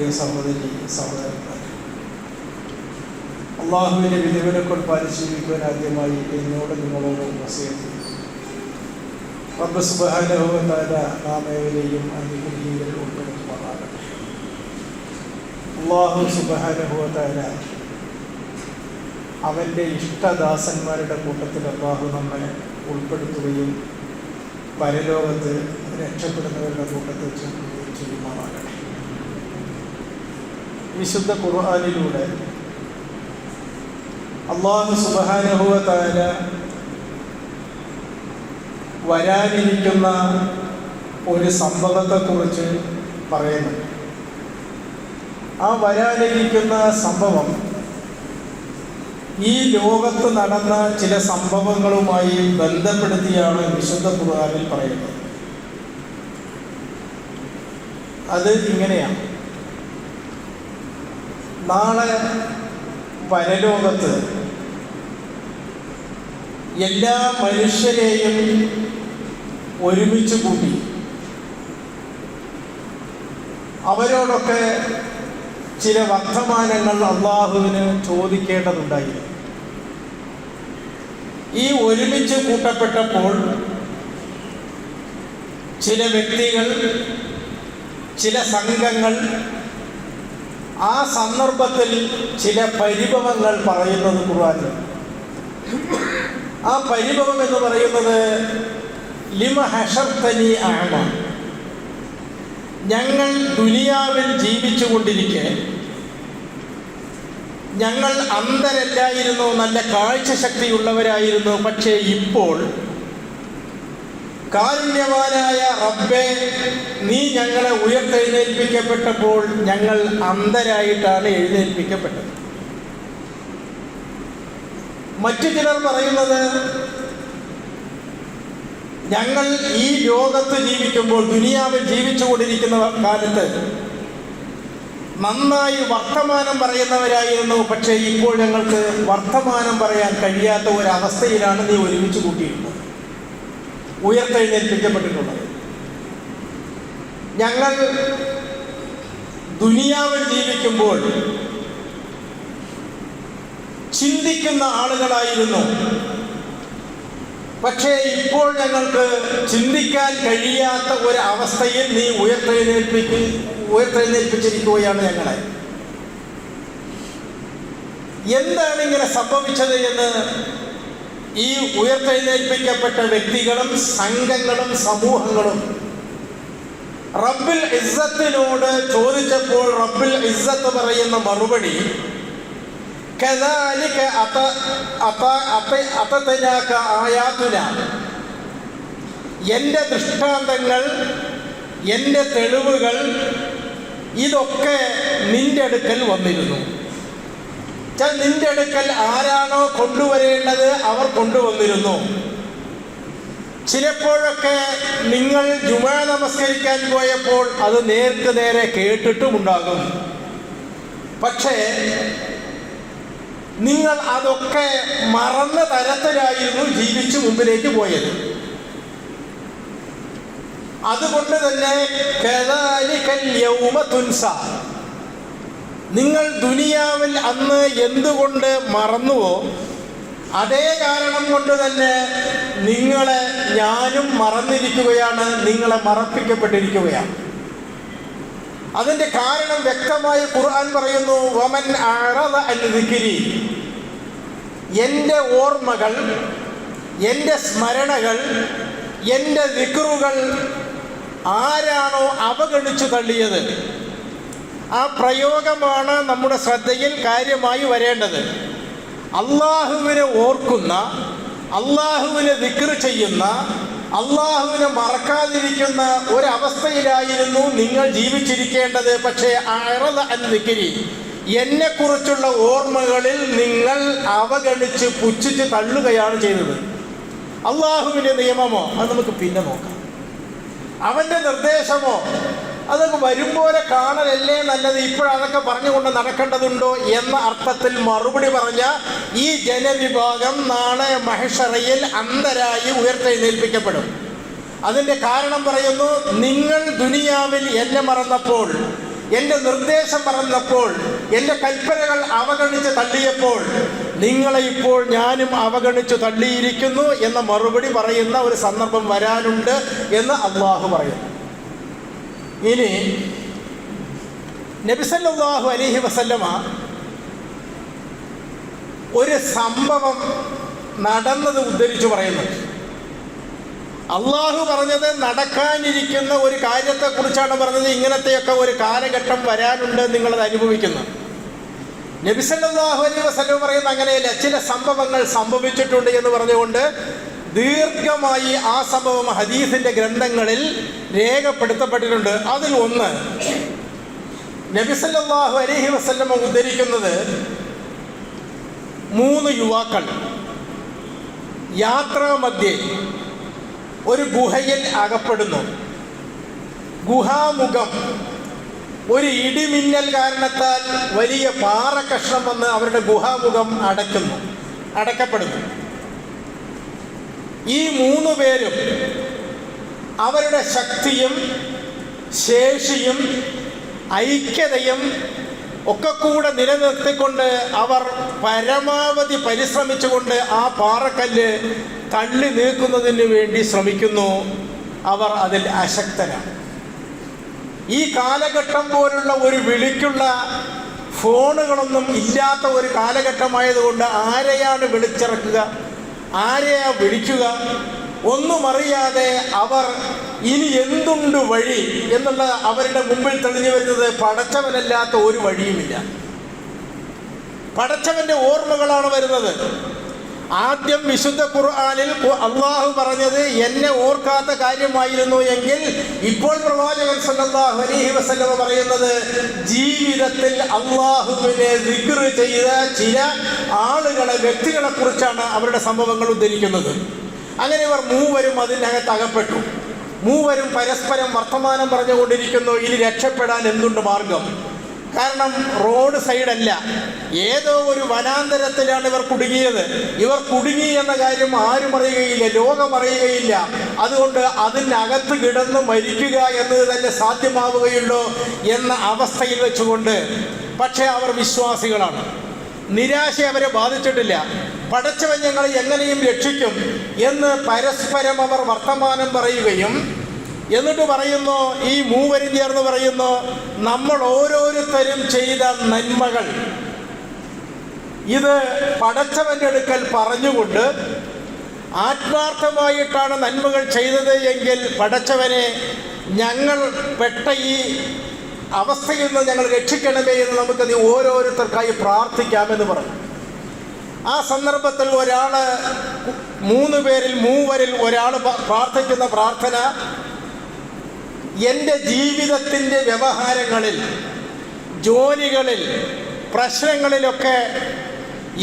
പ്രിയ സഹോദരി സഹോദരന്മാർ അള്ളാഹുവിന്റെ വിധിവിലക്കൾ പാലിച്ചിരിക്കുവാൻ ആദ്യമായി എന്നോട് നിങ്ങളോട് വസയത്ത് റബ്ബ് സുബാനുഭവത്താല നാം ഏവരെയും അനുഗ്രഹീകരിൽ ഉൾപ്പെടുത്തുമാറാകട്ടെ. അള്ളാഹു സുബാനുഭവത്താല അവന്റെ ഇഷ്ടദാസന്മാരുടെ കൂട്ടത്തിൽ അള്ളാഹു നമ്മെ ഉൾപ്പെടുത്തുകയും പരലോകത്ത് രക്ഷപ്പെടുന്നവരുടെ കൂട്ടത്തിൽ ചേർക്കുകയും വിശുദ്ധ ഖുർആാനിലൂടെ. അള്ളാഹു സുബാനുഭവത്താല വരാനിരിക്കുന്ന ഒരു സംഭവത്തെക്കുറിച്ച് പറയുന്നു. ആ വരാനിരിക്കുന്ന സംഭവം ഈ ലോകത്ത് നടന്ന ചില സംഭവങ്ങളുമായി ബന്ധപ്പെടുത്തിയാണ് വിശുദ്ധ ഖുർആനിൽ പറയുന്നത്. അത് ഇങ്ങനെയാണ്. നാളെ പരലോകത്ത് എല്ലാ മനുഷ്യരെയും ഒരുമിച്ച് കൂട്ടി അവരോടൊക്കെ ചില വർത്തമാനങ്ങൾ അള്ളാഹുവിന് ചോദിക്കേണ്ടതുണ്ടായിരുന്നു. ഈ ഒരുമിച്ച് കൂട്ടപ്പെട്ടപ്പോൾ ചില വ്യക്തികൾ ചില സംഘങ്ങൾ ആ സന്ദർഭത്തിൽ ചില പരിഭവങ്ങൾ പറയുന്നത് കുറവാണ് ആ പരിഭവം എന്ന് പറയുന്നത് ലിമ ഹഷർത്തനി ആമ ഞങ്ങൾ ദുനിയാവിൽ ജീവിച്ചു കൊണ്ടിരിക്കെ ഞങ്ങൾ അന്ധരല്ലായിരുന്നു നല്ല കാഴ്ചശക്തിയുള്ളവരായിരുന്നു പക്ഷേ ഇപ്പോൾ കാരുണ്യവാനായ റബ്ബെ നീ ഞങ്ങളെ ഉയർത്തെഴുന്നേൽപ്പിക്കപ്പെട്ടപ്പോൾ ഞങ്ങൾ അന്ധരായിട്ടാണ് എഴുന്നേൽപ്പിക്കപ്പെട്ടത്. മറ്റു ചിലർ പറയുന്നത് ഞങ്ങൾ ഈ ലോകത്ത് ജീവിക്കുമ്പോൾ ദുനിയാവിൽ ജീവിച്ചുകൊണ്ടിരിക്കുന്ന കാലത്ത് നന്നായി വർത്തമാനം പറയുന്നവരായിരുന്നു പക്ഷേ ഇപ്പോൾ ഞങ്ങൾക്ക് വർത്തമാനം പറയാൻ കഴിയാത്ത ഒരവസ്ഥയിലാണ് നീ ഒരുമിച്ച് കൂട്ടിയിരുന്നത്. ഉയർത്തെഴുന്നേൽപ്പിക്കപ്പെട്ടിട്ടുള്ളത് ഞങ്ങൾ ദുനിയാവിൽ ജീവിക്കുമ്പോൾ ചിന്തിക്കുന്ന ആളുകളായിരുന്നു. പക്ഷേ ഇപ്പോൾ ഞങ്ങൾക്ക് ചിന്തിക്കാൻ കഴിയാത്ത ഒരു അവസ്ഥയിൽ നീ ഉയർത്തെഴുന്നേൽപ്പിക്ക് ഉയർത്തെഴുന്നേൽപ്പിച്ചിരിക്കുകയാണ് ഞങ്ങളെ. എന്താണ് ഇങ്ങനെ സംഭവിച്ചത് എന്ന് ഈ ഉയർത്തെഴുന്നേൽപ്പിക്കപ്പെട്ട വ്യക്തികളും സംഘങ്ങളും സമൂഹങ്ങളും റബ്ബിൽ ഇസ്സത്തിനോട് ചോദിച്ചപ്പോൾ റബ്ബിൽ ഇസ്സത്ത് പറയുന്ന മറുപടി എന്റെ ദൃഷ്ടാന്തങ്ങൾ എന്റെ തെളിവുകൾ ഇതൊക്കെ നിന്റെ അടുക്കൽ വന്നിരുന്നു. നിന്റെ അടുക്കൽ ആരാണോ കൊണ്ടുവരേണ്ടത് അവർ കൊണ്ടുവന്നിരുന്നു. ചിലപ്പോഴൊക്കെ നിങ്ങൾ ജുമ നമസ്കരിക്കാൻ പോയപ്പോൾ അത് നേർക്ക് നേരെ കേട്ടിട്ടുമുണ്ടാകും പക്ഷേ നിങ്ങൾ അതൊക്കെ മറന്ന തരത്തിലായിരുന്നു ജീവിച്ചു മുമ്പിലേക്ക് പോയത്. അതുകൊണ്ട് തന്നെ നിങ്ങൾ ദുനിയാവിൽ അന്ന് എന്തുകൊണ്ട് മറന്നുവോ അതേ കാരണം കൊണ്ട് തന്നെ നിങ്ങളെ ഞാനും മറന്നിരിക്കുകയാണ് നിങ്ങളെ മറപ്പിക്കപ്പെട്ടിരിക്കുകയാണ്. അതിന്റെ കാരണം വ്യക്തമായി ഖുർആൻ പറയുന്നു വമൻ ദിക്രി. എന്റെ ഓർമ്മകൾ എന്റെ സ്മരണകൾ എന്റെ ദിക്റുകൾ ആരാണോ അവഗണിച്ചു തള്ളിയത്? ആ പ്രയോഗമാണ് നമ്മുടെ ശ്രദ്ധയിൽ കാര്യമായി വരേണ്ടത്. അള്ളാഹുവിനെ ഓർക്കുന്ന അള്ളാഹുവിനെ ദിക്ർ ചെയ്യുന്ന അള്ളാഹുവിനെ മറക്കാതിരിക്കുന്ന ഒരവസ്ഥയിലായിരുന്നു നിങ്ങൾ ജീവിച്ചിരിക്കേണ്ടത്. പക്ഷേ അൻവിക്കിരി എന്നെക്കുറിച്ചുള്ള ഓർമ്മകളിൽ നിങ്ങൾ അവഗണിച്ച് പുച്ഛിച്ച് തള്ളുകയാണ് ചെയ്തത്. അള്ളാഹുവിന്റെ നിയമമോ? അത് നമുക്ക് പിന്നെ നോക്കാം. അവന്റെ നിർദ്ദേശമോ? അതൊക്കെ വരുമ്പോലെ പോലെ കാണലല്ലേ നല്ലത്? ഇപ്പോഴതൊക്കെ പറഞ്ഞുകൊണ്ട് നടക്കേണ്ടതുണ്ടോ എന്ന അർത്ഥത്തിൽ മറുപടി പറഞ്ഞ ഈ ജനവിഭാഗം നാളെ മഹിഷറയിൽ അന്തരായി ഉയർത്തെഴുന്നേൽപ്പിക്കപ്പെടും. അതിന്റെ കാരണം പറയുന്നു നിങ്ങൾ ദുനിയാവിൽ എന്നെ മറന്നപ്പോൾ എന്റെ നിർദ്ദേശം മറന്നപ്പോൾ എന്റെ കൽപ്പനകൾ അവഗണിച്ച് തള്ളിയപ്പോൾ നിങ്ങളെ ഇപ്പോൾ ഞാനും അവഗണിച്ചു തള്ളിയിരിക്കുന്നു എന്ന മറുപടി പറയുന്ന ഒരു സന്ദർഭം വരാനുണ്ട് എന്ന് അള്ളാഹു പറയുന്നു. ഇനി നബിസല്ലാഹു അലഹി വസല്ലമ ഒരു സംഭവം നടന്നത് ഉദ്ധരിച്ചു പറയുന്നുണ്ട് അള്ളാഹു പറഞ്ഞത് നടക്കാനിരിക്കുന്ന ഒരു കാര്യത്തെക്കുറിച്ചാണ് പറഞ്ഞത്. ഇങ്ങനത്തെയൊക്കെ ഒരു കാലഘട്ടം വരാനുണ്ട് നിങ്ങളത് അനുഭവിക്കുന്നു. നബിസല്ലാഹു അലൈഹി വസ്ലം പറയുന്ന അങ്ങനെയല്ല. ചില സംഭവങ്ങൾ സംഭവിച്ചിട്ടുണ്ട് എന്ന് പറഞ്ഞുകൊണ്ട് ദീർഘമായി ആ സംഭവം ഹദീസിന്റെ ഗ്രന്ഥങ്ങളിൽ രേഖപ്പെടുത്തപ്പെട്ടിട്ടുണ്ട്. അതിൽ ഒന്ന് നബിസല്ലാഹു അലഹി വസ്ലമ ഉദ്ധരിക്കുന്നത് മൂന്ന് യുവാക്കൾ. യാത്രാമധ്യേ ഒരു ഗുഹയിൽ അകപ്പെടുന്നു. ഗുഹാമുഖം ഒരു ഇടിമിന്നൽ കാരണത്താൽ വലിയ പാറ കഷ്ണം വന്ന് അവരുടെ ഗുഹാമുഖം അടയ്ക്കുന്നു അടക്കപ്പെടുന്നു ഈ മൂന്ന് പേരും അവരുടെ ശക്തിയും ശേഷിയും ഐക്യതയും ഒക്കെ കൂടെ നിലനിർത്തിക്കൊണ്ട് അവർ പരമാവധി പരിശ്രമിച്ചുകൊണ്ട് ആ പാറക്കല്ല് തള്ളി നീക്കുന്നതിന് വേണ്ടി ശ്രമിക്കുന്നു. അവർ അതിൽ അശക്തരാണ്. ഈ കാലഘട്ടം പോലുള്ള ഒരു വിളിക്കുള്ള ഫോണുകളൊന്നും ഇല്ലാത്ത ഒരു കാലഘട്ടമായതുകൊണ്ട് ആരെയാണ് വിളിച്ചിറക്കുക? ആരെയാ വിളിക്കുക? ഒന്നും അറിയാതെ അവർ ഇനി എന്തുണ്ട് വഴി എന്നുള്ള അവരുടെ മുമ്പിൽ തെളിഞ്ഞു വരുന്നത് പടച്ചവനല്ലാത്ത ഒരു വഴിയുമില്ല. പടച്ചവന്റെ ഓർമ്മകളാണ് വരുന്നത്. ആദ്യം വിശുദ്ധ ഖുർആാനിൽ അള്ളാഹു പറഞ്ഞത് എന്നെ ഓർക്കാത്ത കാര്യമായിരുന്നു എങ്കിൽ ഇപ്പോൾ പ്രവാചകൻ സല്ലല്ലാഹു അലൈഹി വസല്ലം പറയുന്നത് ജീവിതത്തിൽ അള്ളാഹുവിനെ ദിക്ർ ചെയ്ത ചില ആളുകളെ വ്യക്തികളെ കുറിച്ചാണ് അവരുടെ സംഭവങ്ങൾ ഉദ്ധരിക്കുന്നത്. അങ്ങനെ ഇവർ മൂവരും അതിനകത്ത് അകപ്പെട്ടു. മൂവരും പരസ്പരം വർത്തമാനം പറഞ്ഞുകൊണ്ടിരിക്കുന്നു. ഇനി രക്ഷപ്പെടാൻ എന്തുണ്ട് മാർഗം? കാരണം റോഡ് സൈഡല്ല. ഏതോ ഒരു വനാന്തരത്തിലാണ് ഇവർ കുടുങ്ങിയത്. ഇവർ കുടുങ്ങി എന്ന കാര്യം ആരും അറിയുകയില്ല ലോകം അറിയുകയില്ല. അതുകൊണ്ട് അതിനകത്ത് കിടന്ന് മരിക്കുക എന്നത് തന്നെ സാധ്യമാവുകയുള്ളൂ എന്ന അവസ്ഥയിൽ വെച്ചുകൊണ്ട് പക്ഷേ അവർ വിശ്വാസികളാണ്. നിരാശ അവരെ ബാധിച്ചിട്ടില്ല. പടച്ചവൻ ഞങ്ങളെ എങ്ങനെയും രക്ഷിക്കും എന്ന് പരസ്പരം അവർ വർത്തമാനം പറയുകയും എന്നിട്ട് പറയുന്നു ഈ മൂവരും ചേർന്ന് പറയുന്നു നമ്മൾ ഓരോരുത്തരും ചെയ്ത നന്മകൾ. ഇത് പടച്ചവന്റെ അടുക്കൽ പറഞ്ഞുകൊണ്ട് ആത്മാർത്ഥമായിട്ടാണ് നന്മകൾ ചെയ്തത് എങ്കിൽ പടച്ചവനെ ഞങ്ങൾ പെട്ട ഈ അവസ്ഥയിൽ നിന്ന് ഞങ്ങൾ രക്ഷിക്കണമേ എന്ന് നമുക്ക് നീ ഓരോരുത്തർക്കായി പ്രാർത്ഥിക്കാമെന്ന് പറഞ്ഞു. ആ സന്ദർഭത്തിൽ ഒരാൾ മൂന്ന് പേരിൽ മൂവരിൽ ഒരാൾ പ്രാർത്ഥിക്കുന്ന പ്രാർത്ഥന എന്റെ ജീവിതത്തിന്റെ വ്യവഹാരങ്ങളിൽ ജോലികളിൽ പ്രശ്നങ്ങളിലൊക്കെ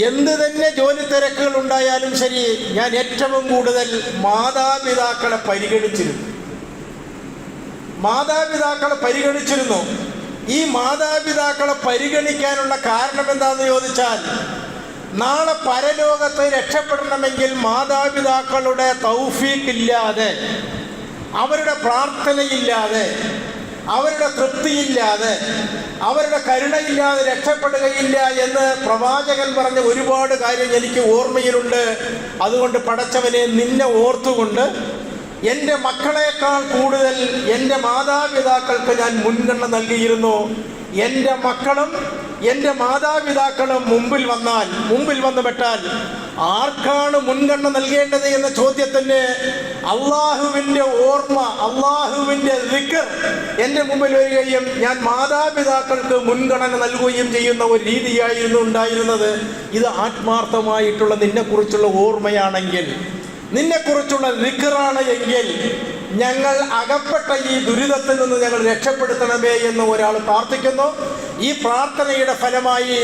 എന്ത് തന്നെ ജോലി തിരക്കുകൾ ഉണ്ടായാലും ശരി ഞാൻ ഏറ്റവും കൂടുതൽ മാതാപിതാക്കളെ പരിഗണിച്ചിരുന്നു. മാതാപിതാക്കളെ പരിഗണിച്ചിരുന്നു. ഈ മാതാപിതാക്കളെ പരിഗണിക്കാനുള്ള കാരണം എന്താണെന്ന് ചോദിച്ചാൽ നാളെ പരലോകത്ത് രക്ഷപ്പെടണമെങ്കിൽ മാതാപിതാക്കളുടെ തൗഫീക്കില്ലാതെ അവരുടെ പ്രാർത്ഥനയില്ലാതെ അവരുടെ തൃപ്തിയില്ലാതെ അവരുടെ കരുണയില്ലാതെ രക്ഷപ്പെടുകയില്ല എന്ന് പ്രവാചകൻ പറഞ്ഞ ഒരുപാട് കാര്യം എനിക്ക് ഓർമ്മയിലുണ്ട്. അതുകൊണ്ട് പടച്ചവനെ നിന്നെ ഓർത്തുകൊണ്ട് എന്റെ മക്കളെക്കാൾ കൂടുതൽ എന്റെ മാതാപിതാക്കൾക്ക് ഞാൻ മുൻഗണന നൽകിയിരുന്നു. എന്റെ മക്കളും എന്റെ മാതാപിതാക്കളും മുമ്പിൽ വന്നാൽ മുമ്പിൽ വന്നു പെട്ടാൽ ആർക്കാണ് മുൻഗണന നൽകേണ്ടത് എന്ന ചോദ്യത്തിന് അള്ളാഹുവിന്റെ ഓർമ്മ അള്ളാഹുവിന്റെ ദിക്കർ എന്റെ മുമ്പിൽ വരികയും ഞാൻ മാതാപിതാക്കൾക്ക് മുൻഗണന നൽകുകയും ചെയ്യുന്ന ഒരു രീതിയായിരുന്നു ഉണ്ടായിരുന്നത്. ഇത് ആത്മാർത്ഥമായിട്ടുള്ള നിന്നെക്കുറിച്ചുള്ള ഓർമ്മയാണെങ്കിൽ നിന്നെക്കുറിച്ചുള്ള ദിക്കറാണ് എങ്കിൽ ഞങ്ങൾ അകപ്പെട്ട ഈ ദുരിതത്തിൽ നിന്ന് ഞങ്ങൾ രക്ഷപ്പെടുത്തണമേ എന്ന് ഒരാൾ പ്രാർത്ഥിക്കുന്നു. ഈ പ്രാർത്ഥനയുടെ ഫലമായി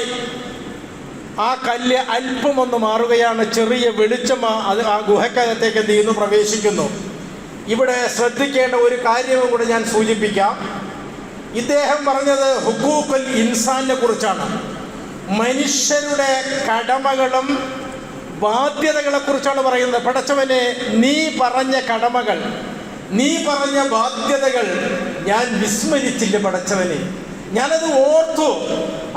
ആ കല്ല് അല്പം ഒന്ന് മാറുകയാണ്. ചെറിയ വെളിച്ചം അത് ആ ഗുഹക്കകത്തേക്ക് എന്ത് ചെയ്യുന്നു? പ്രവേശിക്കുന്നു. ഇവിടെ ശ്രദ്ധിക്കേണ്ട ഒരു കാര്യവും കൂടെ ഞാൻ സൂചിപ്പിക്കാം. ഇദ്ദേഹം പറഞ്ഞത് ഹുക്കൂക്കുൽ ഇൻസാനെ കുറിച്ചാണ്. മനുഷ്യരുടെ കടമകളും ബാധ്യതകളെ കുറിച്ചാണ് പറയുന്നത്. പടച്ചവനെ നീ പറഞ്ഞ കടമകൾ നീ പറഞ്ഞ ബാധ്യതകൾ ഞാൻ വിസ്മരിച്ചില്ല പടച്ചവനെ. ഞാനത് ഓർത്തു.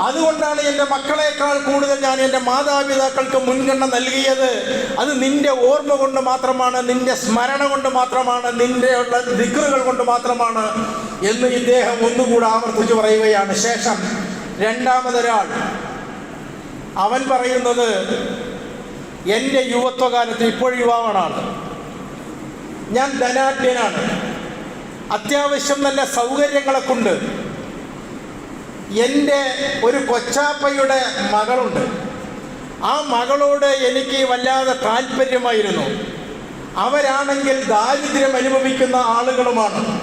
അതുകൊണ്ടാണ് എന്റെ മക്കളെക്കാൾ കൂടുതൽ ഞാൻ എന്റെ മാതാപിതാക്കൾക്ക് മുൻഗണന നൽകിയത്. അത് നിന്റെ ഓർമ്മ കൊണ്ട് മാത്രമാണ് നിന്റെ സ്മരണ കൊണ്ട് മാത്രമാണ് നിന്റെ ഉള്ള ദിക്കറുകൾ കൊണ്ട് മാത്രമാണ് എന്ന് ഇദ്ദേഹം ഒന്നുകൂടെ ആവർത്തിച്ച് പറയുകയാണ്. ശേഷം രണ്ടാമതൊരാൾ. അവൻ പറയുന്നത് എന്റെ യുവത്വകാലത്ത് ഇപ്പോൾ യുവാവാണ് ഞാൻ ധനാഢ്യനാണ്. അത്യാവശ്യം നല്ല സൗകര്യങ്ങളെ കൊണ്ട് എന്റെ ഒരു കൊച്ചാപ്പയുടെ മകളുണ്ട്. ആ മകളോട് എനിക്ക് വല്ലാതെ താല്പര്യമായിരുന്നു. അവരാണെങ്കിൽ ദാരിദ്ര്യം അനുഭവിക്കുന്ന ആളുകളുമാണ്.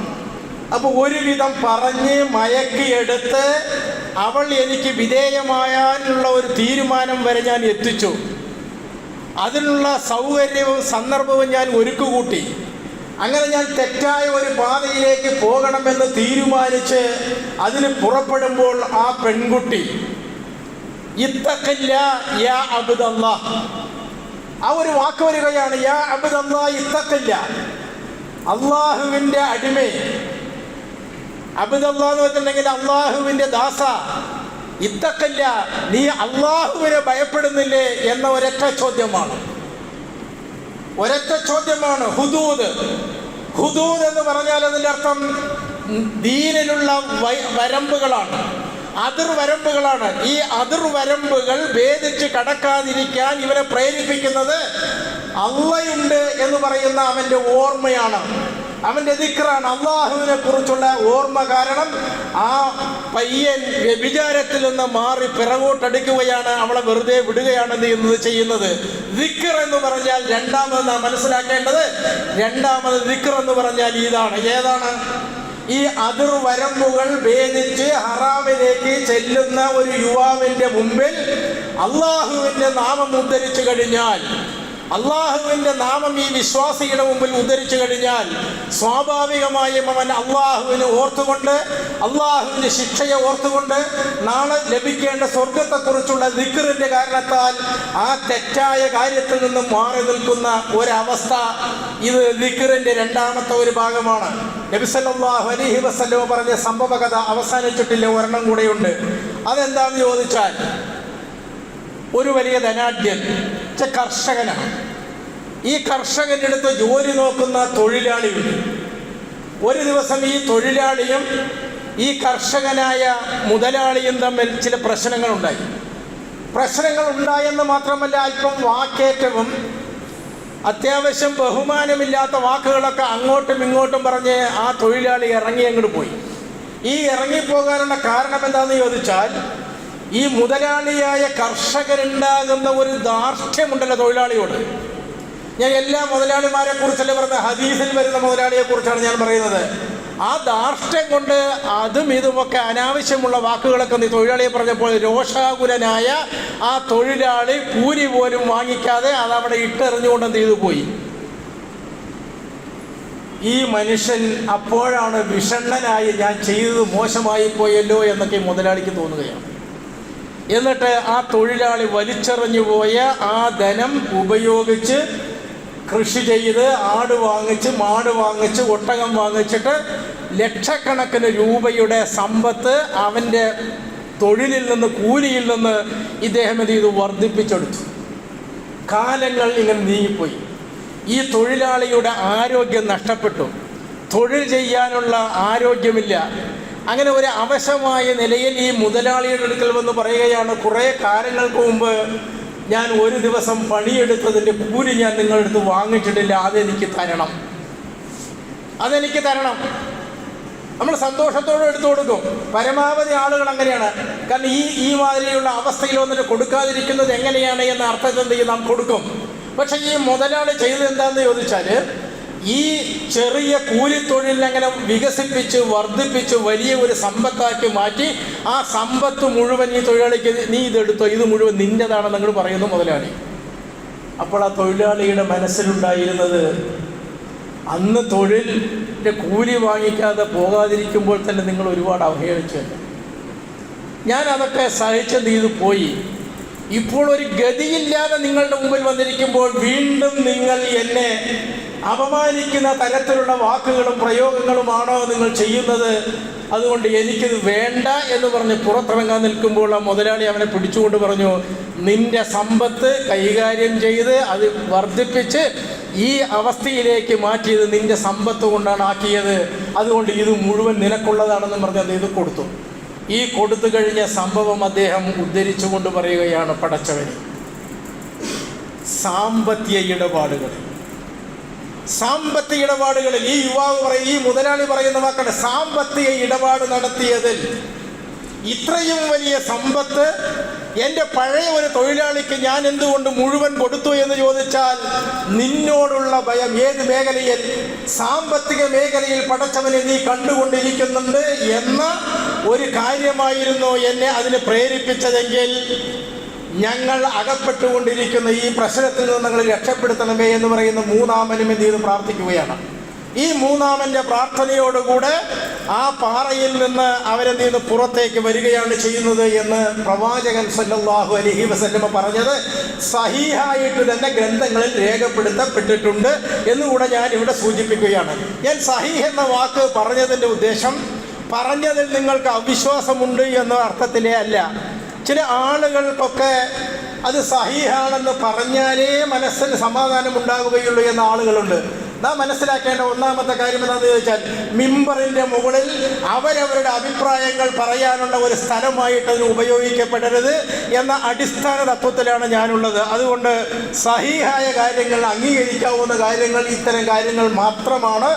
അപ്പോൾ ഒരുവിധം പറഞ്ഞ് മയക്കിയെടുത്ത് അവൾ എനിക്ക് വിധേയമായാനുള്ള ഒരു തീരുമാനം വരെ ഞാൻ എത്തിച്ചു. അതിനുള്ള സൗകര്യവും സന്ദർഭവും ഞാൻ ഒരുക്കുകൂട്ടി. അങ്ങനെ ഞാൻ തെറ്റായ ഒരു പാതയിലേക്ക് പോകണമെന്ന് തീരുമാനിച്ച് അതിന് പുറപ്പെടുമ്പോൾ ആ പെൺകുട്ടി ഇത്തക്കില്ല യാ അബുദല്ല. ആ ഒരു വാക്ക് വരികയാണ് യാ അബുദല്ല ഇത്തക്കില്ല അള്ളാഹുവിന്റെ അടിമേ. അബുദല്ല എന്ന് വെച്ചിട്ടുണ്ടെങ്കിൽ അള്ളാഹുവിന്റെ ദാസ. ഇത്തക്കല്ല നീ അള്ളാഹുവിനെ ഭയപ്പെടുന്നില്ലേ? എന്ന ഒരൊറ്റ ചോദ്യമാണ്. ഒരൊറ്റ ചോദ്യമാണ് ഹുദൂദ്. ഹുദൂദ് എന്ന് പറഞ്ഞാൽ അതിന്റെ അർത്ഥം ദീനിലുള്ള വരമ്പുകളാണ്. അതിർ വരമ്പുകളാണ് ഈ അതിർ വരമ്പുകൾ ഭേദിച്ച് കടക്കാതിരിക്കാൻ ഇവരെ പ്രേരിപ്പിക്കുന്നത് അള്ളയുണ്ട് എന്ന് പറയുന്ന അവന്റെ ഓർമ്മയാണ്. അവന്റെ ദിക്റാണ് അള്ളാഹുവിനെ കുറിച്ചുള്ള ഓർമ്മ കാരണം ആ പയ്യൻ വ്യഭിചാരത്തിൽ നിന്ന് മാറി പിറകോട്ടടിക്കുകയാണ് അവളെ വെറുതെ വിടുകയാണ് ചെയ്യുന്നത് ചെയ്യുന്നത്. ദിക്കർ എന്ന് പറഞ്ഞാൽ രണ്ടാമത് നാം മനസ്സിലാക്കേണ്ടത് രണ്ടാമത് ദിക്കർ എന്ന് പറഞ്ഞാൽ ഇതാണ്. ഏതാണ്? ഈ അതിർ വരമ്പുകൾ ഭേദിച്ച് ഹറാമിലേക്ക് ചെല്ലുന്ന ഒരു യുവാവിന്റെ മുമ്പിൽ അള്ളാഹുവിന്റെ നാമം ഉദ്ധരിച്ചു കഴിഞ്ഞാൽ അള്ളാഹുവിന്റെ നാമം ഈ വിശ്വാസിയുടെ മുമ്പിൽ ഉദ്ധരിച്ചു കഴിഞ്ഞാൽ സ്വാഭാവികമായും അവൻ അള്ളാഹുവിനെ ഓർത്തുകൊണ്ട് അള്ളാഹുവിന്റെ ശിക്ഷയെ ഓർത്തുകൊണ്ട് നാളെ ലഭിക്കേണ്ട സ്വർഗത്തെക്കുറിച്ചുള്ള ദിക്കറിന്റെ കാരണത്താൽ ആ തെറ്റായ കാര്യത്തിൽ നിന്നും മാറി നിൽക്കുന്ന ഒരവസ്ഥ ഇത് ദിക്കറിന്റെ രണ്ടാമത്തെ ഒരു ഭാഗമാണ്. നബിസല്ലാഹു അലഹി വസല്ലമ പറഞ്ഞ സംഭവ കഥ അവസാനിച്ചിട്ടില്ല ഒരെണ്ണം കൂടെയുണ്ട്. അതെന്താണെന്ന് ചോദിച്ചാൽ ഒരു വലിയ ധനാഢ്യൻ. കർഷകനാണ്. ഈ കർഷകന്റെ അടുത്ത് ജോലി നോക്കുന്ന തൊഴിലാളിയുണ്ട് ഒരു ദിവസം ഈ തൊഴിലാളിയും ഈ കർഷകനായ മുതലാളിയും തമ്മിൽ ചില പ്രശ്നങ്ങളുണ്ടായി. പ്രശ്നങ്ങൾ ഉണ്ടായെന്ന് മാത്രമല്ല അല്പം വാക്കേറ്റവും അത്യാവശ്യം ബഹുമാനമില്ലാത്ത വാക്കുകളൊക്കെ അങ്ങോട്ടും ഇങ്ങോട്ടും പറഞ്ഞ് ആ തൊഴിലാളി ഇറങ്ങി അങ്ങോട്ട് പോയി. ഈ ഇറങ്ങിപ്പോകാനുള്ള കാരണം എന്താണെന്ന് ചോദിച്ചാൽ ഈ മുതലാളിയായ കർഷകരുണ്ടാകുന്ന ഒരു ദാർഢ്യമുണ്ടല്ലോ തൊഴിലാളിയോട്. ഞാൻ എല്ലാ മുതലാളിമാരെ കുറിച്ചല്ല പറഞ്ഞ ഹദീസിൽ വരുന്ന മുതലാളിയെ കുറിച്ചാണ് ഞാൻ പറയുന്നത്. ആ ദാർഷ്ട്യം കൊണ്ട് അതും ഇതുമൊക്കെ അനാവശ്യമുള്ള വാക്കുകളൊക്കെ നീ തൊഴിലാളിയെ പറഞ്ഞപ്പോൾ രോഷാകുലനായ ആ തൊഴിലാളി കൂലി പോലും വാങ്ങിക്കാതെ അതവിടെ ഇട്ടെറിഞ്ഞുകൊണ്ട് എന്ത് ചെയ്തു പോയി? ഈ മനുഷ്യൻ അപ്പോഴാണ് വിഷണ്ണനായി ഞാൻ ചെയ്തത് മോശമായി പോയല്ലോ എന്നൊക്കെ മുതലാളിക്ക് തോന്നുകയാണ്. എന്നിട്ട് ആ തൊഴിലാളി വലിച്ചെറിഞ്ഞു പോയ ആ ധനം ഉപയോഗിച്ച് കൃഷി ചെയ്ത് ആട് വാങ്ങിച്ച് മാട് വാങ്ങിച്ച് ഒട്ടകം വാങ്ങിച്ചിട്ട് ലക്ഷക്കണക്കിന് രൂപയുടെ സമ്പത്ത് അവന്റെ തൊഴിലിൽ നിന്ന് കൂലിയിൽ നിന്ന് ഇദ്ദേഹം എന്ത് ചെയ്തു? വർദ്ധിപ്പിച്ചെടുത്തു. കാലങ്ങൾ ഇങ്ങനെ നീങ്ങിപ്പോയി. ഈ തൊഴിലാളിയുടെ ആരോഗ്യം നഷ്ടപ്പെട്ടു. തൊഴിൽ ചെയ്യാനുള്ള ആരോഗ്യമില്ല. അങ്ങനെ ഒരു അവശമായ നിലയിൽ ഈ മുതലാളിയുടെ അടുക്കൽ വന്ന് പറയുകയാണ് കുറേ കാലങ്ങൾക്ക് മുമ്പ് ഞാൻ ഒരു ദിവസം പണിയെടുത്തതിന്റെ കൂലി ഞാൻ നിങ്ങളുടെ അടുത്ത് വാങ്ങിച്ചിട്ടില്ല. അതെനിക്ക് തരണം. അതെനിക്ക് തരണം. നമ്മൾ സന്തോഷത്തോടെ എടുത്തു കൊടുക്കും. പരമാവധി ആളുകൾ അങ്ങനെയാണ്. കാരണം ഈ ഈ മാതിരിയുള്ള അവസ്ഥയിൽ വന്നിട്ട് കൊടുക്കാതിരിക്കുന്നത് എങ്ങനെയാണ് എന്ന അർത്ഥത്തിൽ നാം കൊടുക്കും. പക്ഷേ ഈ മുതലാളി ചെയ്തത് എന്താണെന്ന് ചോദിച്ചാൽ ഈ ചെറിയ കൂലിത്തൊഴിലിനെങ്ങനെ വികസിപ്പിച്ച് വർദ്ധിപ്പിച്ച് വലിയ ഒരു സമ്പത്താക്കി മാറ്റി ആ സമ്പത്ത് മുഴുവൻ ഈ തൊഴിലാളിക്ക് നീ ഇതെടുത്തോ ഇത് മുഴുവൻ നിന്റേതാണെന്ന് നിങ്ങൾ പറയുന്നു മുതലാളി. അപ്പോൾ ആ തൊഴിലാളിയുടെ മനസ്സിലുണ്ടായിരുന്നത് അന്ന് തൊഴിലിന്റെ കൂലി വാങ്ങിക്കാതെ പോകാതിരിക്കുമ്പോൾ തന്നെ നിങ്ങൾ ഒരുപാട് അവഹേളിച്ചല്ലോ ഞാൻ അതൊക്കെ സഹിച്ചത് ചെയ്തു? പോയി. ഇപ്പോൾ ഒരു ഗതിയില്ലാതെ നിങ്ങളുടെ മുമ്പിൽ വന്നിരിക്കുമ്പോൾ വീണ്ടും നിങ്ങൾ എന്നെ അപമാനിക്കുന്ന തരത്തിലുള്ള വാക്കുകളും പ്രയോഗങ്ങളുമാണോ നിങ്ങൾ ചെയ്യുന്നത്? അതുകൊണ്ട് എനിക്കിത് വേണ്ട എന്ന് പറഞ്ഞ് പുറത്തിറങ്ങാൻ നിൽക്കുമ്പോൾ ആ മുതലാളി അവനെ പിടിച്ചുകൊണ്ട് പറഞ്ഞു നിന്റെ സമ്പത്ത് കൈകാര്യം ചെയ്ത് അത് വർദ്ധിപ്പിച്ച് ഈ അവസ്ഥയിലേക്ക് മാറ്റിയത് നിന്റെ സമ്പത്ത് കൊണ്ടാണ് ആക്കിയത്. അതുകൊണ്ട് ഇത് മുഴുവൻ നിനക്കുള്ളതാണെന്ന് പറഞ്ഞ് അത് ഇത് കൊടുത്തു. ഈ കൊടുത്തു കഴിഞ്ഞ സംഭവം അദ്ദേഹം ഉദ്ധരിച്ചുകൊണ്ട് പറയുകയാണ് പടച്ചവന്. സാമ്പത്തിക ഇടപാടുകൾ. സാമ്പത്തിക ഇടപാടുകളിൽ ഈ യുവാവ് പറയും ഈ മുതലാളി പറയുന്ന വാക്കാണ് സാമ്പത്തിക ഇടപാട് നടത്തിയതിൽ. ഇത്രയും വലിയ സമ്പത്ത് എന്റെ പഴയ ഒരു തൊഴിലാളിക്ക് ഞാൻ എന്തുകൊണ്ട് മുഴുവൻ കൊടുത്തു എന്ന് ചോദിച്ചാൽ നിന്നോടുള്ള ഭയം ഏത് മേഖലയിൽ? സാമ്പത്തിക മേഖലയിൽ പടച്ചവനെ നീ കണ്ടുകൊണ്ടിരിക്കുന്നുണ്ട് എന്ന ഒരു കാര്യമായിരുന്നു എന്നെ അതിന് പ്രേരിപ്പിച്ചതെങ്കിൽ ഞങ്ങൾ അകപ്പെട്ടുകൊണ്ടിരിക്കുന്ന ഈ പ്രശ്നത്തിൽ നിന്ന് നിങ്ങൾ രക്ഷപ്പെടുത്തണമേ എന്ന് പറയുന്ന മൂന്നാമനും എന്ത് ചെയ്ത്? പ്രാർത്ഥിക്കുകയാണ്. ഈ മൂന്നാമന്റെ പ്രാർത്ഥനയോടുകൂടെ ആ പാറയിൽ നിന്ന് അവരെന്ത് ചെയ്യുന്നു പുറത്തേക്ക് വരികയാണ് ചെയ്യുന്നത് എന്ന് പ്രവാചകൻ സല്ലാഹു അലഹി വസല്ലമ പറഞ്ഞത് സഹീഹായിട്ട് തന്നെ ഗ്രന്ഥങ്ങളിൽ രേഖപ്പെടുത്തപ്പെട്ടിട്ടുണ്ട് എന്നുകൂടെ ഞാൻ ഇവിടെ സൂചിപ്പിക്കുകയാണ്. ഞാൻ സഹീഹ് എന്ന വാക്ക് പറഞ്ഞതിന്റെ ഉദ്ദേശം പറഞ്ഞതിൽ നിങ്ങൾക്ക് അവിശ്വാസമുണ്ട് എന്ന അർത്ഥത്തിലേ അല്ല. ചില ആളുകൾക്കൊക്കെ അത് സഹീഹാണെന്ന് പറഞ്ഞാലേ മനസ്സിന് സമാധാനം ഉണ്ടാവുകയുള്ളൂ എന്ന ആളുകളുണ്ട്. നാം മനസ്സിലാക്കേണ്ട ഒന്നാമത്തെ കാര്യം എന്താണെന്ന് ചോദിച്ചാൽ മിമ്പറിന്റെ മുകളിൽ അവരവരുടെ അഭിപ്രായങ്ങൾ പറയാനുള്ള ഒരു സ്ഥലമായിട്ട് അതിന് ഉപയോഗിക്കപ്പെടരുത് എന്ന അടിസ്ഥാന തത്വത്തിലാണ് ഞാനുള്ളത്. അതുകൊണ്ട് സഹീഹായ കാര്യങ്ങൾ അംഗീകരിക്കാവുന്ന കാര്യങ്ങൾ ഇത്തരം കാര്യങ്ങൾ മാത്രമാണ്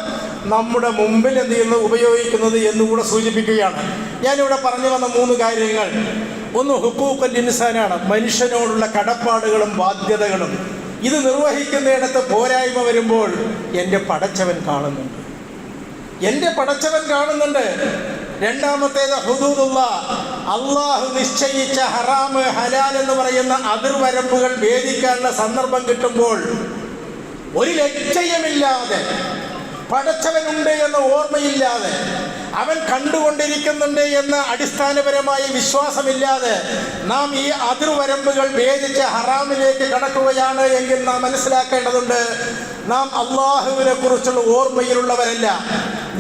നമ്മുടെ മുമ്പിൽ എന്ത് ചെയ്യുന്നത് ഉപയോഗിക്കുന്നത് എന്നുകൂടെ സൂചിപ്പിക്കുകയാണ്. ഞാനിവിടെ പറഞ്ഞു വന്ന മൂന്ന് കാര്യങ്ങൾ. ഒന്ന് ഹുക്കൂക്കൽ ഇൻസാനാണ്. മനുഷ്യനോടുള്ള കടപ്പാടുകളും ബാധ്യതകളും. ഇത് നിർവഹിക്കുന്നിടത്ത് പോരായ്മ വരുമ്പോൾ എന്റെ പടച്ചവൻ കാണുന്നുണ്ട്. എന്റെ പടച്ചവൻ കാണുന്നുണ്ട്. രണ്ടാമത്തേത് ഹുദൂദുള്ള. അള്ളാഹു നിശ്ചയിച്ച ഹറാമ് ഹലാൽ എന്ന് പറയുന്ന അതിർവരമ്പുകൾ ഭേദിക്കാനുള്ള സന്ദർഭം കിട്ടുമ്പോൾ ഒരു ലക്ഷ്യമില്ലാതെ പടച്ചവനുണ്ട് എന്ന ഓർമ്മയില്ലാതെ അവൻ കണ്ടുകൊണ്ടിരിക്കുന്നുണ്ട് എന്ന അടിസ്ഥാനപരമായ വിശ്വാസമില്ലാതെ നാം ഈ അതിർവരമ്പുകൾ ഭേദിച്ച് ഹറാമിലേക്ക് കടക്കുകയാണ് എങ്കിൽ നാം മനസ്സിലാക്കേണ്ടതുണ്ട് നാം അള്ളാഹുവിനെ കുറിച്ചുള്ള ഓർമ്മയിലുള്ളവരല്ല.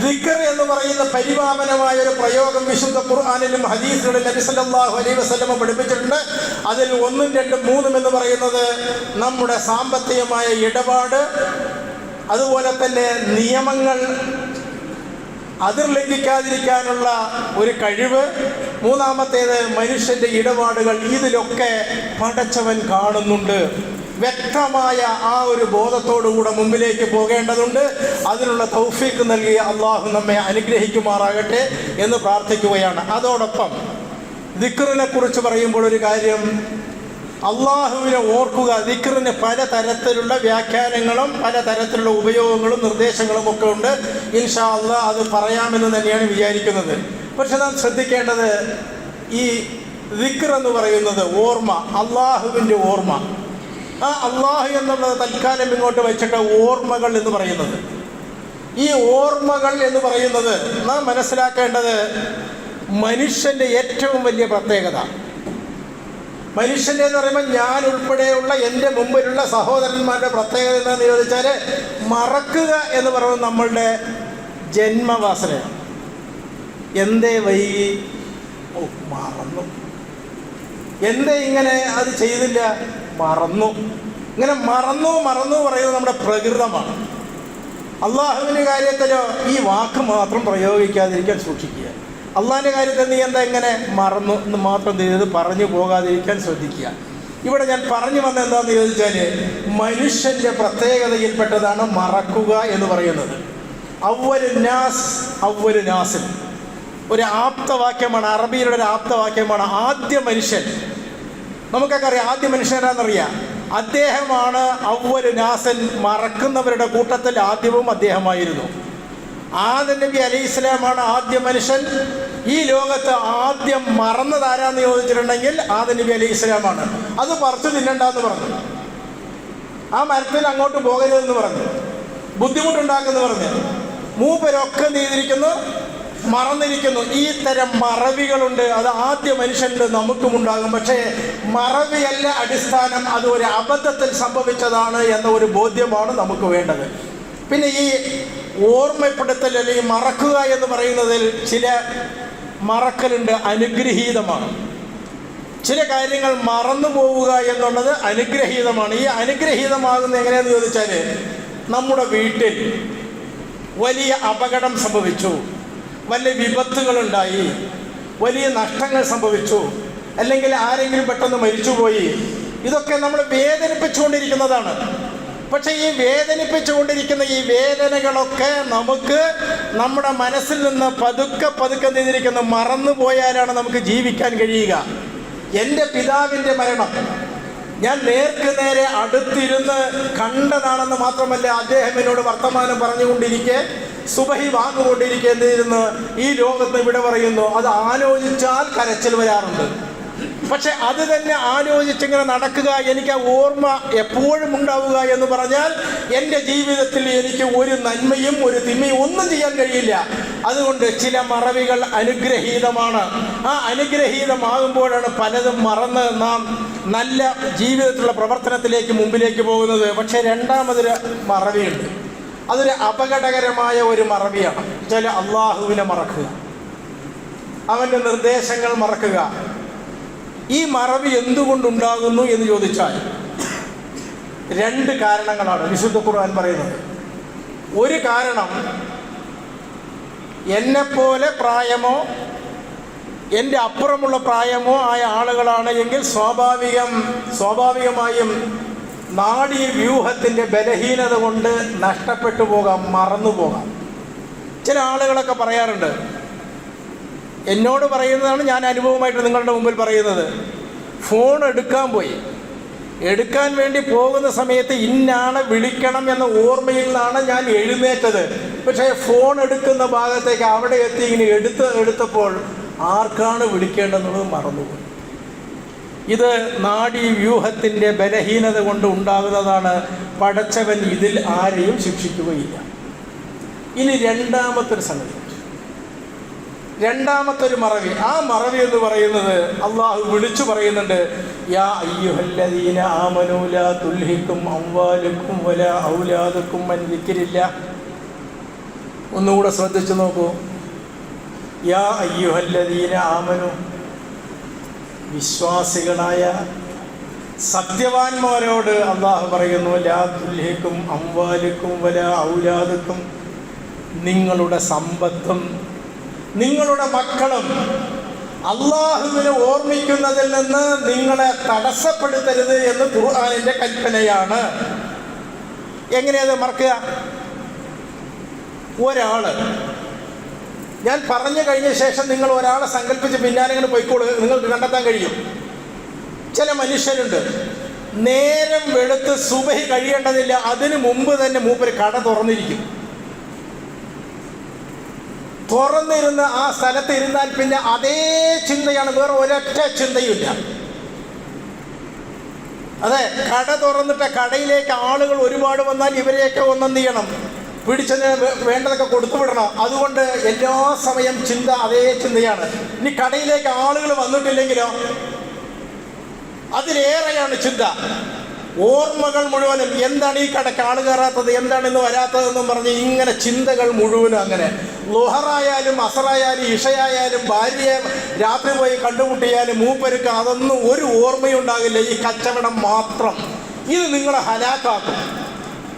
ദിഗർ എന്ന് പറയുന്ന പരിപാവനമായ ഒരു പ്രയോഗം വിശുദ്ധ ഖുർആാനിലും ഹദീസുകളിലും നബി സല്ലല്ലാഹു അലൈഹി വസല്ലമ പഠിപ്പിച്ചിട്ടുണ്ട്. അതിൽ ഒന്നും രണ്ടും മൂന്നും എന്ന് പറയുന്നത് നമ്മുടെ സാമ്പത്തികമായ ഇടപാട് അതുപോലെ തന്നെ നിയമങ്ങൾ അതിർ ലംഘിക്കാതിരിക്കാനുള്ള ഒരു കഴിവ് മൂന്നാമത്തേത് മനുഷ്യന്റെ ഇടപാടുകൾ ഇതിലൊക്കെ പടച്ചവൻ കാണുന്നുണ്ട്. വ്യക്തമായ ആ ഒരു ബോധത്തോടുകൂടെ മുമ്പിലേക്ക് പോകേണ്ടതുണ്ട്. അതിനുള്ള തൗഫീക്ക് നൽകി അള്ളാഹു നമ്മെ അനുഗ്രഹിക്കുമാറാകട്ടെ എന്ന് പ്രാർത്ഥിക്കുകയാണ്. അതോടൊപ്പം ദിക്റിനെ കുറിച്ച് പറയുമ്പോൾ ഒരു കാര്യം അള്ളാഹുവിനെ ഓർക്കുക ദിക്കറിന് പല തരത്തിലുള്ള വ്യാഖ്യാനങ്ങളും പല തരത്തിലുള്ള ഉപയോഗങ്ങളും നിർദ്ദേശങ്ങളും ഒക്കെ ഉണ്ട്. ഇൻഷാ അള്ളാഹ് അത് പറയാമെന്ന് തന്നെയാണ് വിചാരിക്കുന്നത്. പക്ഷെ നാം ശ്രദ്ധിക്കേണ്ടത് ഈ ദിക്കർ എന്ന് പറയുന്നത് ഓർമ്മ അള്ളാഹുവിന്റെ ഓർമ്മ. ആ അള്ളാഹു എന്നുള്ളത് തൽക്കാലം ഇങ്ങോട്ട് വെച്ചിട്ട് ഓർമ്മകൾ എന്ന് പറയുന്നത്. ഈ ഓർമ്മകൾ എന്ന് പറയുന്നത് നാം മനസ്സിലാക്കേണ്ടത് മനുഷ്യന്റെ ഏറ്റവും വലിയ പ്രത്യേകത. മനുഷ്യന്റെ എന്ന് പറയുമ്പോൾ ഞാൻ ഉൾപ്പെടെയുള്ള എന്റെ മുമ്പിലുള്ള സഹോദരന്മാരുടെ പ്രത്യേകത എന്താണെന്ന് ചോദിച്ചാൽ മറക്കുക എന്ന് പറയുന്നത് നമ്മളുടെ ജന്മവാസനയാണ്. എന്തേ വൈകി? ഓ മറന്നു. എന്തേ ഇങ്ങനെ അത് ചെയ്തില്ല? മറന്നു. ഇങ്ങനെ മറന്നു മറന്നു പറയുന്നത് നമ്മുടെ പ്രകൃതമാണ്. അള്ളാഹുവിന്റെ കാര്യത്തിലോ ഈ വാക്ക് മാത്രം പ്രയോഗിക്കാതിരിക്കാൻ സൂക്ഷിക്കുക. അള്ളാഹിന്റെ കാര്യത്തിൽ നീ എന്താ എങ്ങനെ മറന്നു എന്ന് മാത്രം ചെയ്ത് പറഞ്ഞു പോകാതിരിക്കാൻ ശ്രദ്ധിക്കുക. ഇവിടെ ഞാൻ പറഞ്ഞു വന്ന എന്താണെന്ന് ചോദിച്ചാൽ മനുഷ്യന്റെ പ്രത്യേകതയിൽപ്പെട്ടതാണ് മറക്കുക എന്ന് പറയുന്നത്. നാസ് നാസിൽ. ഒരു ആപ്തവാക്യമാണ് അറബിയിലുള്ള ഒരു ആപ്തവാക്യമാണ് ആദ്യ മനുഷ്യൻ. നമുക്കൊക്കെ അറിയാം ആദ്യ മനുഷ്യനാണെന്നറിയാം അദ്ദേഹമാണ് ഔവരു നാസൻ മറക്കുന്നവരുടെ കൂട്ടത്തിൽ ആദ്യവും അദ്ദേഹമായിരുന്നു. ആദ നബി അലൈഹി ഇസ്ലാമാണ് ആദ്യ മനുഷ്യൻ. ഈ ലോകത്ത് ആദ്യം മറന്നത് ആരാന്ന് ചോദിച്ചിട്ടുണ്ടെങ്കിൽ ആദ്യ നബി അലി ഇസ്ലാമാണ് അത് പറിച്ചു തിന്നണ്ടെന്ന് പറഞ്ഞു. ആ മരത്തിൽ അങ്ങോട്ട് പോകരുതെന്ന് പറഞ്ഞു. ബുദ്ധിമുട്ടുണ്ടാക്കുന്നു പറഞ്ഞു. മൂപ്പരൊക്കെ നീതിരിക്കുന്നു മറന്നിരിക്കുന്നു. ഈ തരം മറവികളുണ്ട്. അത് ആദ്യ മനുഷ്യന്റെ നമുക്കും ഉണ്ടാകും. പക്ഷേ മറവിയല്ല അടിസ്ഥാനം. അത് ഒരു അബദ്ധത്തിൽ സംഭവിച്ചതാണ് എന്ന ഒരു ബോധ്യമാണ് നമുക്ക് വേണ്ടത്. പിന്നെ ഈ ഓർമ്മപ്പെടുത്തൽ അല്ലെങ്കിൽ മറക്കുക എന്ന് പറയുന്നതിൽ ചില മറക്കലുണ്ട് അനുഗ്രഹീതമാണ്. ചില കാര്യങ്ങൾ മറന്നു പോവുക എന്നുള്ളത് അനുഗ്രഹീതമാണ്. ഈ അനുഗ്രഹീതമാകുന്ന എങ്ങനെയാന്ന് ചോദിച്ചാൽ നമ്മുടെ വീട്ടിൽ വലിയ അപകടം സംഭവിച്ചു. വലിയ വിപത്തുകളുണ്ടായി. വലിയ നഷ്ടങ്ങൾ സംഭവിച്ചു. അല്ലെങ്കിൽ ആരെങ്കിലും പെട്ടെന്ന് മരിച്ചുപോയി. ഇതൊക്കെ നമ്മൾ വേദനിപ്പിച്ചുകൊണ്ടിരിക്കുന്നതാണ്. പക്ഷെ ഈ വേദനിപ്പിച്ചുകൊണ്ടിരിക്കുന്ന ഈ വേദനകളൊക്കെ നമുക്ക് നമ്മുടെ മനസ്സിൽ നിന്ന് പതുക്കെ പതുക്കെ ചെയ്തിരിക്കുന്ന? മറന്നു പോയാലാണ് നമുക്ക് ജീവിക്കാൻ കഴിയുക. എന്റെ പിതാവിന്റെ മരണം. ഞാൻ നേർക്ക് നേരെ അടുത്തിരുന്ന് കണ്ടതാണെന്ന് മാത്രമല്ല അദ്ദേഹം എന്നോട് വർത്തമാനം പറഞ്ഞുകൊണ്ടിരിക്കെ സുബഹി വാങ്ങുകൊണ്ടിരിക്കെ എന്തിരുന്ന് ഈ ലോകത്ത് വിട പറയുന്നു. അത് ആലോചിച്ചാൽ കരച്ചിൽ വരാറുണ്ട്. പക്ഷെ അത് തന്നെ ആലോചിച്ചിങ്ങനെ നടക്കുക എനിക്ക് ആ ഓർമ്മ എപ്പോഴും ഉണ്ടാവുക എന്ന് പറഞ്ഞാൽ എന്റെ ജീവിതത്തിൽ എനിക്ക് ഒരു നന്മയും ഒരു തിന്മയും ഒന്നും ചെയ്യാൻ കഴിയില്ല. അതുകൊണ്ട് ചില മറവികൾ അനുഗ്രഹീതമാണ്. ആ അനുഗ്രഹീതമാകുമ്പോഴാണ് പലതും മറന്ന് നാം നല്ല ജീവിതത്തിലുള്ള പ്രവർത്തനത്തിലേക്ക് മുമ്പിലേക്ക് പോകുന്നത്. പക്ഷേ രണ്ടാമതൊരു മറവിയുണ്ട്. അതൊരു അപകടകരമായ ഒരു മറവിയാണ്. ചില അള്ളാഹുവിനെ മറക്കുക. അവന്റെ നിർദ്ദേശങ്ങൾ മറക്കുക. ഈ മറവി എന്തുകൊണ്ടുണ്ടാകുന്നു എന്ന് ചോദിച്ചാൽ രണ്ട് കാരണങ്ങളാണ് വിശുദ്ധ ഖുർആൻ പറയുന്നത്. ഒരു കാരണം എന്നെപ്പോലെ പ്രായമോ എന്റെ അപ്പുറമുള്ള പ്രായമോ ആയ ആളുകളാണ് എങ്കിൽ സ്വാഭാവികം സ്വാഭാവികമായും നാടീ വ്യൂഹത്തിന്റെ ബലഹീനത കൊണ്ട് നഷ്ടപ്പെട്ടു പോകാം മറന്നു പോകാം. ചില ആളുകളൊക്കെ പറയാറുണ്ട് എന്നോട് പറയുന്നതാണ് ഞാൻ അനുഭവമായിട്ട് നിങ്ങളുടെ മുമ്പിൽ പറയുന്നത്. ഫോൺ എടുക്കാൻ പോയി. എടുക്കാൻ വേണ്ടി പോകുന്ന സമയത്ത് ഇന്നാണ് വിളിക്കണം എന്ന ഓർമ്മയിൽ നിന്നാണ് ഞാൻ എഴുന്നേറ്റത്. പക്ഷേ ഫോൺ എടുക്കുന്ന ഭാഗത്തേക്ക് അവിടെ എത്തി ഇങ്ങനെ എടുത്ത് എടുത്തപ്പോൾ ആർക്കാണ് വിളിക്കേണ്ടതെന്നുള്ളത് മറന്നുപോയി. ഇത് നാഡീ വ്യൂഹത്തിന്റെ ബലഹീനത കൊണ്ട് ഉണ്ടാകുന്നതാണ് പടച്ചവൻ ഇതിൽ ആരെയും ശിക്ഷിക്കുകയില്ല. ഇനി രണ്ടാമത്തൊരു സംഗതി. രണ്ടാമത്തെ ഒരു മറവി. ആ മറവി എന്ന് പറയുന്നത് അള്ളാഹു വിളിച്ചു പറയുന്നുണ്ട് യാ അയ്യുഹല്ലദീന ഒന്നുകൂടെ ശ്രദ്ധിച്ചു നോക്കൂ. യാ അയ്യുഹല്ലദീന ആമനു. വിശ്വാസികളായ സത്യവാന്മാരോട് അള്ളാഹു പറയുന്നു ലാ തുൽഹിക്കും അംവാലുക്കും വല ഔലാദുക്കും. നിങ്ങളുടെ സമ്പത്തും നിങ്ങളുടെ മക്കളും അള്ളാഹുവിനെ ഓർമ്മിക്കുന്നതിൽ നിന്ന് നിങ്ങളെ തടസ്സപ്പെടുത്തരുത് എന്ന് ഖുർആാനിന്റെ കൽപ്പനയാണ്. എങ്ങനെയത് മറക്കുക? ഒരാൾ. ഞാൻ പറഞ്ഞു കഴിഞ്ഞ ശേഷം നിങ്ങൾ ഒരാളെ സങ്കല്പിച്ച് പിന്നാലെ ഇങ്ങനെ പോയിക്കോളൂ. നിങ്ങൾക്ക് കണ്ടെത്താൻ കഴിയും. ചില മനുഷ്യരുണ്ട്. നേരം വെളുത്ത് സുബഹി കഴിയേണ്ടതില്ല. അതിനു മുമ്പ് തന്നെ മൂപ്പര് കട തുറന്നിരിക്കും. തുറന്നിരുന്ന് ആ സ്ഥലത്ത് ഇരുന്നാൽ പിന്നെ അതേ ചിന്തയാണ് വേറെ ഒരൊറ്റ ചിന്തയുമില്ല. അതെ കട തുറന്നിട്ട് കടയിലേക്ക് ആളുകൾ ഒരുപാട് വന്നാൽ ഇവരെയൊക്കെ ഒന്നെന്ത് ചെയ്യണം? പിടിച്ചതിന് വേണ്ടതൊക്കെ കൊടുത്തു വിടണം? അതുകൊണ്ട് എല്ലാ സമയം ചിന്ത അതേ ചിന്തയാണ്. ഇനി കടയിലേക്ക് ആളുകൾ വന്നിട്ടില്ലെങ്കിലോ? അതിലേറെയാണ് ചിന്ത. ഓർമ്മകൾ മുഴുവനും എന്താണ് ഈ കട ആൾ കയറാത്തത് എന്താണ് ഇന്ന് വരാത്തതെന്നും പറഞ്ഞ് ഇങ്ങനെ ചിന്തകൾ മുഴുവനും അങ്ങനെ. ലോഹറായാലും അസറായാലും ഇഷയായാലും ഭാര്യയെ രാത്രി പോയി കണ്ടുമുട്ടിയാലും മൂപ്പരുക്ക് അതൊന്നും ഒരു ഓർമ്മയുണ്ടാകില്ല. ഈ കച്ചവടം മാത്രം. ഇത് നിങ്ങളെ ഹലാക്കാക്കും.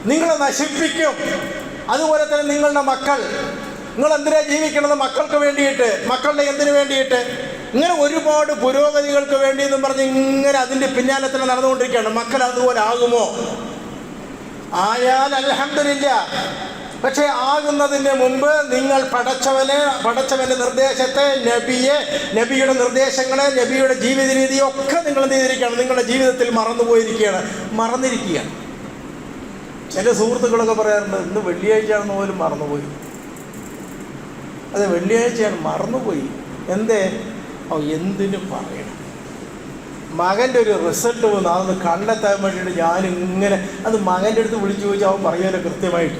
നിങ്ങളെ നശിപ്പിക്കും. അതുപോലെ തന്നെ നിങ്ങളുടെ മക്കൾ. നിങ്ങൾ എന്തിനാ ജീവിക്കണത് മക്കൾക്ക് വേണ്ടിയിട്ട്? മക്കളുടെ എന്തിനു വേണ്ടിയിട്ട്? ഇങ്ങനെ ഒരുപാട് പുരോഗതികൾക്ക് വേണ്ടി എന്നും പറഞ്ഞ് ഇങ്ങനെ അതിന്റെ പിന്നാലെ തന്നെ നടന്നുകൊണ്ടിരിക്കുകയാണ്. മക്കൾ അതുപോലെ ആകുമോ? ആയാൽ അലഹമില്ല പക്ഷേ ആകുന്നതിന് മുമ്പ് നിങ്ങൾ പടച്ചവനെ പടച്ചവന്റെ നിർദ്ദേശത്തെ നബിയെ നബിയുടെ നിർദ്ദേശങ്ങളെ നബിയുടെ ജീവിത രീതിയെ ഒക്കെ നിങ്ങൾ എന്ത് ചെയ്തിരിക്കുകയാണ്? നിങ്ങളുടെ ജീവിതത്തിൽ മറന്നുപോയിരിക്കുകയാണ്. മറന്നിരിക്കുകയാണ്. ചില സുഹൃത്തുക്കളൊക്കെ പറയാറുണ്ട് ഇന്ന് വെള്ളിയാഴ്ചയാണെന്ന് പോലും മറന്നുപോയി. അതെ വെള്ളിയാഴ്ചയാണ് മറന്നുപോയി. എന്തേ? ഓ എന്തിനു പറയണം? മകന്റെ ഒരു റിസൾട്ട് വന്നു അതൊന്ന് കണ്ടെത്താൻ വേണ്ടിയിട്ട് ഞാനിങ്ങനെ അത് മകന്റെ അടുത്ത് വിളിച്ചു ചോദിച്ചാൽ അവൻ പറയുമല്ലോ കൃത്യമായിട്ട്.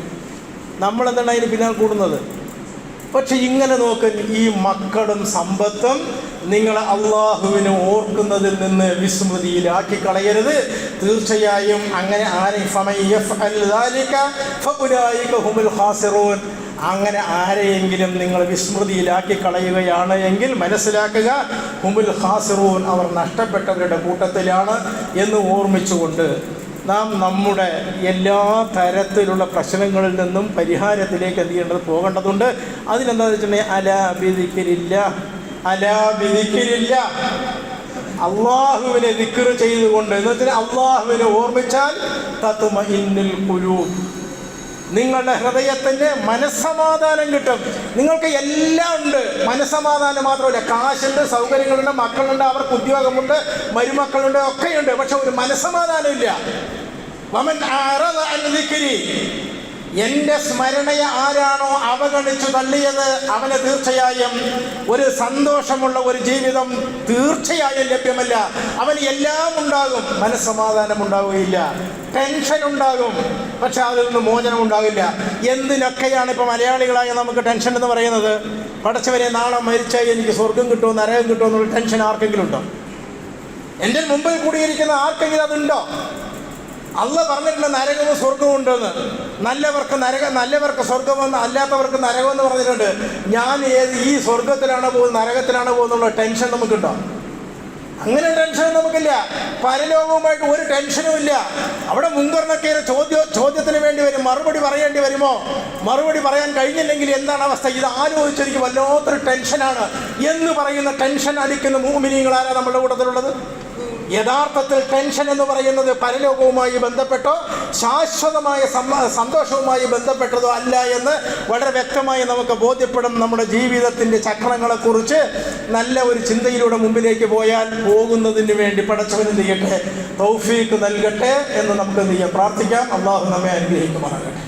നമ്മളെന്താണ് അതിന് പിന്നാലെ കൂടുന്നത്? പക്ഷെ ഇങ്ങനെ നോക്ക് ഈ മക്കളും സമ്പത്തും നിങ്ങൾ അള്ളാഹുവിനെ ഓർക്കുന്നതിൽ നിന്ന് വിസ്മൃതിയിലാക്കി കളയരുത് തീർച്ചയായും അങ്ങനെ ആരെ അങ്ങനെ ആരെയെങ്കിലും നിങ്ങൾ വിസ്മൃതിയിലാക്കി കളയുകയാണ് എങ്കിൽ മനസ്സിലാക്കുക ഹുമുൽ ഹാസിറൂൻ അവർ നഷ്ടപ്പെട്ടവരുടെ കൂട്ടത്തിലാണ് എന്ന് ഓർമ്മിച്ചുകൊണ്ട് നാം നമ്മുടെ എല്ലാ തരത്തിലുള്ള പ്രശ്നങ്ങളിൽ നിന്നും പരിഹാരത്തിലേക്ക് എന്ത് ചെയ്യേണ്ടത് പോകേണ്ടതുണ്ട്. അതിനെന്താ വെച്ചിട്ടുണ്ടെങ്കിൽ അല വിധിക്കലില്ല അല വിധിക്കലില്ല അള്ളാഹുവിനെ ദിക്കറ് ചെയ്തുകൊണ്ട് എന്ന് വെച്ചാൽ അള്ളാഹുവിനെ ഓർമ്മിച്ചാൽ തത്തുമ ഇന്നിൽ കുരു നിങ്ങളുടെ ഹൃദയത്തിന് മനസ്സമാധാനം കിട്ടും. നിങ്ങൾക്ക് എല്ലാം ഉണ്ട്. മനസ്സമാധാനം മാത്രമല്ല. കാശുണ്ട് സൗകര്യങ്ങളുണ്ട് മക്കളുണ്ട് അവർക്ക് ഉദ്യോഗമുണ്ട് മരുമക്കളുണ്ട് ഒക്കെയുണ്ട്. പക്ഷെ ഒരു മനസ്സമാധാനമില്ല വമൻ എന്റെ സ്മരണയെ ആരാണോ അവഗണിച്ചു തള്ളിയത് അവന് തീർച്ചയായും ഒരു സന്തോഷമുള്ള ഒരു ജീവിതം തീർച്ചയായും ലഭ്യമല്ല. അവന് എല്ലാം ഉണ്ടാകും. മനസ്സമാധാനം ഉണ്ടാവുകയില്ല. ടെൻഷൻ ഉണ്ടാകും. പക്ഷെ അതിൽ നിന്ന് മോചനം ഉണ്ടാകില്ല എന്തിനൊക്കെയാണ് ഇപ്പോൾ മലയാളികളായ നമുക്ക് ടെൻഷൻ എന്ന് പറയുന്നത്? പടച്ചവരെ നാളെ മരിച്ചാൽ എനിക്ക് സ്വർഗം കിട്ടുമോ നരകം കിട്ടുമോ എന്നുള്ള ടെൻഷൻ ആർക്കെങ്കിലും ഉണ്ടോ? എന്റെ മുമ്പിൽ കൂടിയിരിക്കുന്ന ആർക്കെങ്കിലും അതുണ്ടോ? അല്ല പറഞ്ഞിട്ടുണ്ട് നരകവും സ്വർഗവും ഉണ്ടെന്ന്. നല്ലവർക്ക് നരക നല്ലവർക്ക് സ്വർഗമെന്ന് അല്ലാത്തവർക്ക് നരകമെന്ന് പറഞ്ഞിട്ടുണ്ട്. ഞാൻ ഏത് ഈ സ്വർഗത്തിലാണോ പോകുന്നത് നരകത്തിലാണോ പോകുന്നുള്ള ടെൻഷൻ നമുക്കുണ്ടോ? അങ്ങനെ ടെൻഷൻ നമുക്കില്ല. പരലോകവുമായിട്ട് ഒരു ടെൻഷനും ഇല്ല. അവിടെ മുൻകർണക്കേറെ ചോദ്യ ചോദ്യത്തിന് വേണ്ടി വരും. മറുപടി പറയേണ്ടി വരുമോ? മറുപടി പറയാൻ കഴിഞ്ഞില്ലെങ്കിൽ എന്താണ് അവസ്ഥ? ഇത് ആലോചിച്ചെനിക്ക് വല്ലാത്തൊരു ടെൻഷനാണ്. എന്ന് പറയുന്ന ടെൻഷൻ അടിക്കുന്ന മൂമിനിയങ്ങളാരാ നമ്മുടെ കൂട്ടത്തിലുള്ളത്? യഥാർത്ഥത്തിൽ ടെൻഷൻ എന്ന് പറയുന്നത് പരലോകവുമായി ബന്ധപ്പെട്ടോ ശാശ്വതമായ സന്തോഷവുമായി ബന്ധപ്പെട്ടതോ അല്ല എന്ന് വളരെ വ്യക്തമായി നമുക്ക് ബോധ്യപ്പെടും. നമ്മുടെ ജീവിതത്തിന്റെ ചക്രങ്ങളെക്കുറിച്ച് നല്ല ഒരു ചിന്തയിലൂടെ മുമ്പിലേക്ക് പോയാൽ പോകുന്നതിന് വേണ്ടി പടച്ചവൻ എന്ത് ചെയ്യട്ടെ? തൗഫീക്ക് നൽകട്ടെ എന്ന് നമുക്ക് ചെയ്യാം? പ്രാർത്ഥിക്കാം. അള്ളാഹു നമ്മെ അനുഗ്രഹിക്കുമാറാകട്ടെ.